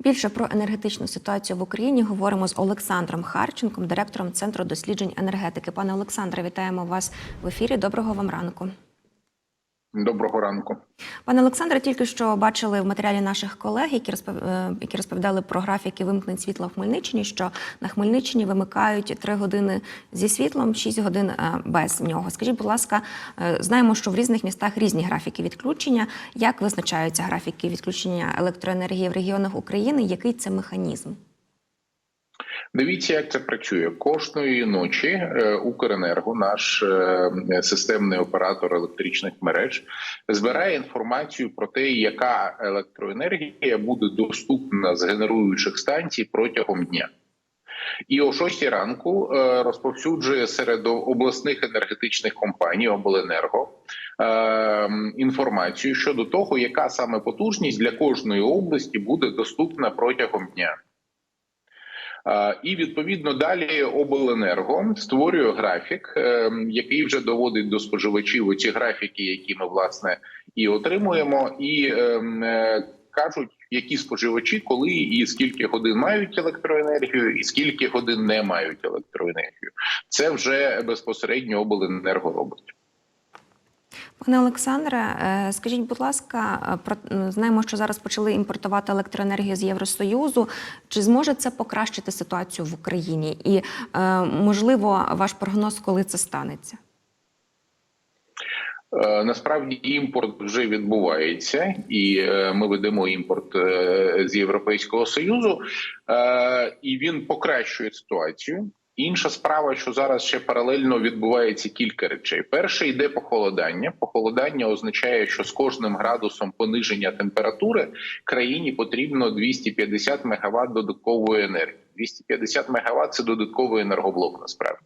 Більше про енергетичну ситуацію в Україні говоримо з Олександром Харченком, директором Центру досліджень енергетики. Пане Олександре, вітаємо вас в ефірі. Доброго вам ранку. Доброго ранку. Пане Олександре, тільки що бачили в матеріалі наших колег, які розпов... е, які розповідали про графіки вимкнень світла в Хмельниччині, що на Хмельниччині вимикають 3 години зі світлом, 6 годин е, без нього. Скажіть, будь ласка, е, знаємо, що в різних містах різні графіки відключення. Як визначаються графіки відключення електроенергії в регіонах України? Який це механізм? Дивіться, як це працює кожної ночі. е, Укренерго, наш е, системний оператор електричних мереж, збирає інформацію про те, яка електроенергія буде доступна з генеруючих станцій протягом дня. І о 6 ранку е, розповсюджує серед обласних енергетичних компаній обленерго інформацію щодо того, яка саме потужність для кожної області буде доступна протягом дня. І відповідно далі обленерго створює графік, е, який вже доводить до споживачів оці графіки, які ми власне і отримуємо, і е, е, кажуть, які споживачі, коли і скільки годин мають електроенергію, і скільки годин не мають електроенергію. Це вже безпосередньо обленерго робить. Пане Олександре, е, скажіть, будь ласка, е, про знаємо, що зараз почали імпортувати електроенергію з Євросоюзу. Чи зможе це покращити ситуацію в Україні? І е, можливо, ваш прогноз, коли це станеться? Е, Насправді імпорт вже відбувається, і е, ми ведемо імпорт е, з Європейського союзу, е, і він покращує ситуацію. Інша справа, що зараз ще паралельно відбувається кілька речей. Перше йде похолодання. Похолодання означає, що з кожним градусом пониження температури країні потрібно 250 МВт додаткової енергії. 250 МВт – це додатковий енергоблок, насправді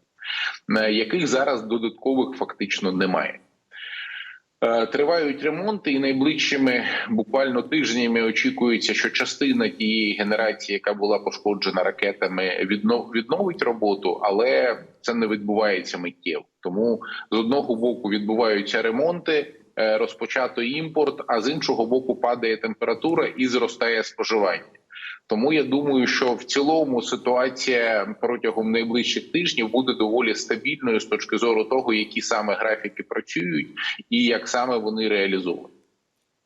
на яких зараз додаткових фактично немає. Е, Тривають ремонти, і найближчими буквально тижнями очікується, що частина тієї генерації, яка була пошкоджена ракетами, віднов- відновить роботу, але це не відбувається миттєво. Тому з одного боку відбуваються ремонти, е, розпочато імпорт, а з іншого боку падає температура і зростає споживання. Тому я думаю, що в цілому ситуація протягом найближчих тижнів буде доволі стабільною з точки зору того, які саме графіки працюють і як саме вони реалізовані.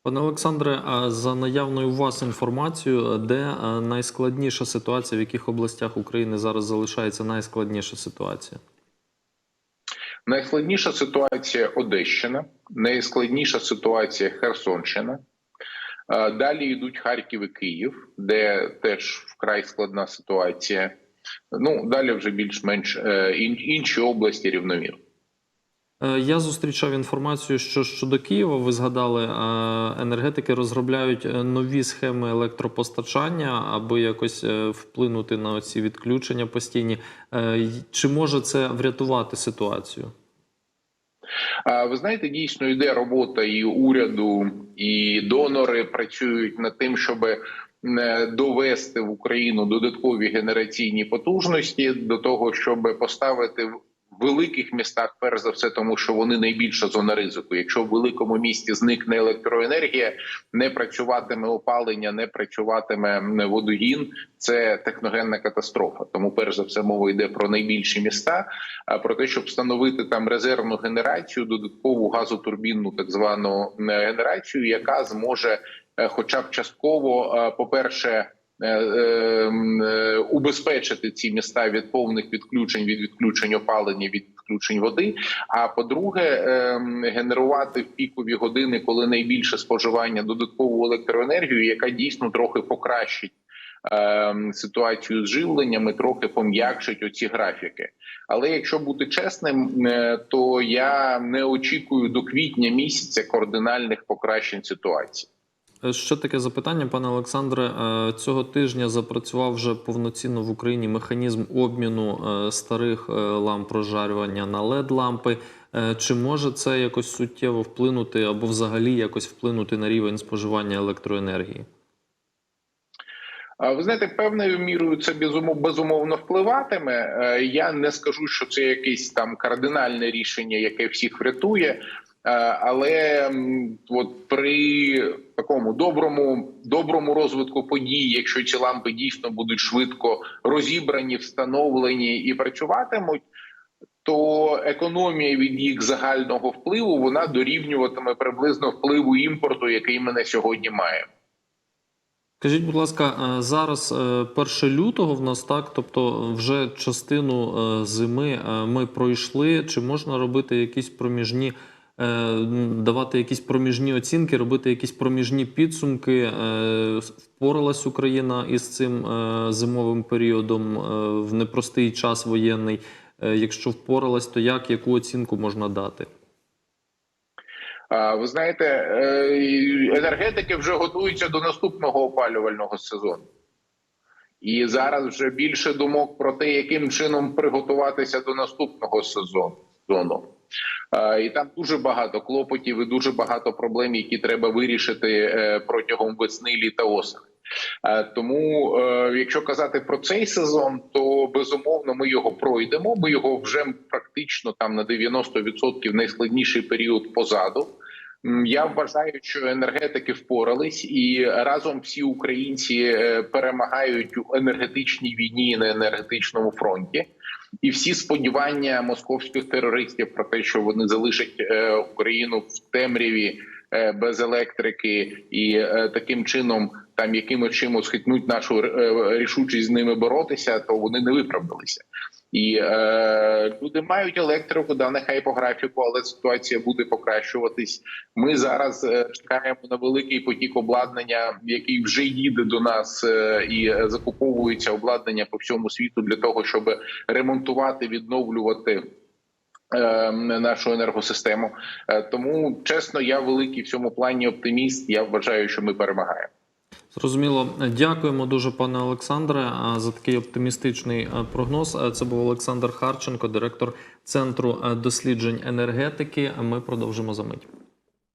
Пане Олександре, а за наявною у вас інформацією, де е, найскладніша ситуація, в яких областях України зараз залишається найскладніша ситуація? Найскладніша ситуація Одещина, найскладніша ситуація Херсонщина. Далі йдуть Харків і Київ, де теж вкрай складна ситуація. Ну далі вже більш-менш е, інші області рівномірно. Е, Я зустрічав інформацію, що щодо Києва, ви згадали, е, енергетики розробляють нові схеми електропостачання, аби якось вплинути на ці відключення постійні. Чи може це врятувати ситуацію? Ви знаєте, дійсно йде робота і уряду, і донори працюють над тим, щоб довести в Україну додаткові генераційні потужності до того, щоб поставити великих містах, перш за все, тому що вони найбільша зона ризику. Якщо в великому місті зникне електроенергія, не працюватиме опалення, не працюватиме водогін. Це техногенна катастрофа. Тому, перш за все, мова йде про найбільші міста. А про те, щоб встановити там резервну генерацію, додаткову газотурбінну так звану генерацію, яка зможе, е, хоча б частково, е, по перше. Е, е, м, е, Убезпечити ці міста від повних відключень, від відключень опалення, від відключень води. А по-друге, е, генерувати в пікові години, коли найбільше споживання додаткову електроенергію, яка дійсно трохи покращить е, ситуацію з живленнями, трохи пом'якшить оці графіки. Але якщо бути чесним, е, то я не очікую до квітня місяця кардинальних покращень ситуації. Е, Ще таке запитання, пане Олександре. Е, Цього тижня запрацював вже повноцінно в Україні механізм обміну е, старих ламп прожарювання на led лампи. Чи може це якось суттєво вплинути або взагалі якось вплинути на рівень споживання електроенергії? Ви знаєте, певною мірою це безумов- безумовно впливатиме. Я не скажу, що це якесь там кардинальне рішення, яке всіх врятує. Е, Але от при такому доброму доброму розвитку подій, якщо ці лампи дійсно будуть швидко розібрані, встановлені і працюватимуть, то економія від їх загального впливу вона дорівнюватиме приблизно впливу імпорту, який ми на сьогодні маємо. Скажіть, будь ласка, е, зараз е, 1 лютого в нас так, тобто вже частину е, зими е, ми пройшли. Чи можна робити якісь проміжні, е, давати якісь проміжні оцінки, робити якісь проміжні підсумки? Е, Впоралась Україна із цим е, зимовим періодом е, в непростий час воєнний. Е, Якщо впоралась, то як яку оцінку можна дати? Ви знаєте, е, енергетики вже готуються до наступного опалювального сезону. І зараз вже більше думок про те, яким чином приготуватися до наступного сезону. Е, І там дуже багато клопотів і дуже багато проблем, які треба вирішити е, протягом весни, літа, осені. Тому, е, якщо казати про цей сезон, то безумовно ми його пройдемо. Ми його вже практично там на 90% найскладніший період позаду. Я вважаю, що енергетики впорались, і разом всі українці е, перемагають у енергетичній війні на енергетичному фронті. І всі сподівання московських терористів про те, що вони залишать е, Україну в темряві е, без електрики, і е, таким чином там якимось чимось хитнуть нашу рішучість з ними боротися, то вони не виправдалися. І е, люди мають електрику, да, нехай по графіку, але ситуація буде покращуватись. Ми зараз е, чекаємо на великий потік обладнання, який вже їде до нас, е, і закуповується обладнання по всьому світу для того, щоб ремонтувати, відновлювати. е, Нашу енергосистему, Е, тому чесно, я великий в цьому плані оптиміст. Я вважаю, що ми перемагаємо. Зрозуміло, дякуємо дуже, пане Олександре, за такий оптимістичний прогноз. Це був Олександр Харченко, директор центру досліджень енергетики. Ми продовжимо за мить.